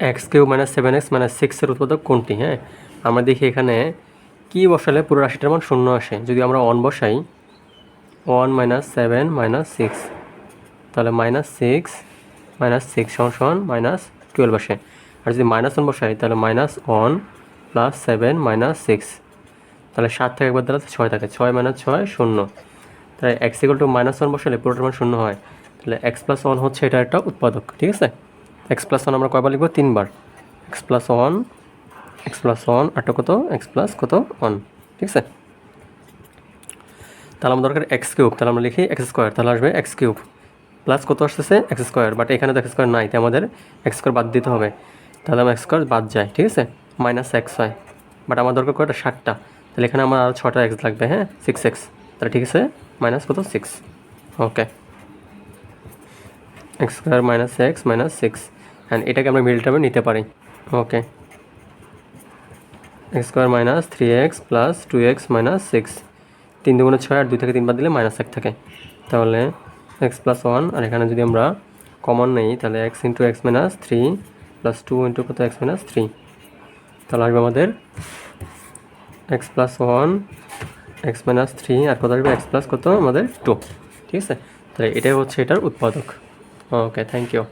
X cube minus seven X minus সিক্সের উৎপাদক কোনটি? হ্যাঁ আমরা দেখি এখানে কি বসালে পুরো রাশিটার মান শূন্য আসে। যদি আমরা ওয়ান বসাই one minus seven minus six তাহলে মাইনাস সিক্স মাইনাস সিক্স সমান সমান মাইনাস টুয়েলভ আসে। আর যদি মাইনাস ওয়ান বসাই, তাহলে minus one plus seven minus six তাহলে সাত থেকে একবার দ্বারা ছয় থাকে। ছয় মাইনাস ছয় শূন্য। তাহলে X equal to minus one বসালে পুরোটার মান শূন্য হয়। তাহলে এক্স প্লাস ওয়ান হচ্ছে এটা একটা উৎপাদক, ঠিক আছে? এক্স প্লাস ওয়ান আমরা কয়বার লিখব? তিনবার। X plus one X plus one আরটা কত? এক্স প্লাস কত? ওয়ান ঠিক আছে? তাহলে আমার দরকার এক্স কিউব তাহলে আমরা লিখি এক্স স্কোয়ার তাহলে আসবে এক্স কিউব প্লাস কত আসতেছে? এক্স স্কোয়ার বাট এখানে তো এক্স স্কোয়ার নাই, তাই আমাদের এক্স স্কোয়ার বাদ দিতে হবে। তাহলে আমার এক্স স্কোয়ার বাদ যায়, ঠিক আছে? মাইনাস এক্স হয়। বাট আমার দরকার কয়টা? ষাটটা তাহলে এখানে আমার আরও ছটা এক্স লাগবে হ্যাঁ? সিক্স এক্স তাহলে ঠিক আছে? মাইনাস কত? Six okay X square minus X minus six. And এটাকে আমরা মিডল টার্মে নিতে পারি। Okay X square minus three X plus two X minus six. তিন দুগুণে ছয় আর দুই থেকে তিন বাদ দিলে মাইনাস এক থাকে। তাহলে এক্স প্লাস ওয়ান, আর এখানে যদি আমরা কমন নেই, তাহলে X into X minus three plus two into কত? X minus three. তাহলে আসবে আমাদের X plus one, X minus three, আর কত আসবে? এক্স প্লাস কত? আমাদের টু। ঠিক আছে? তাহলে এটাই হচ্ছে এটার উৎপাদক। Okay, thank you.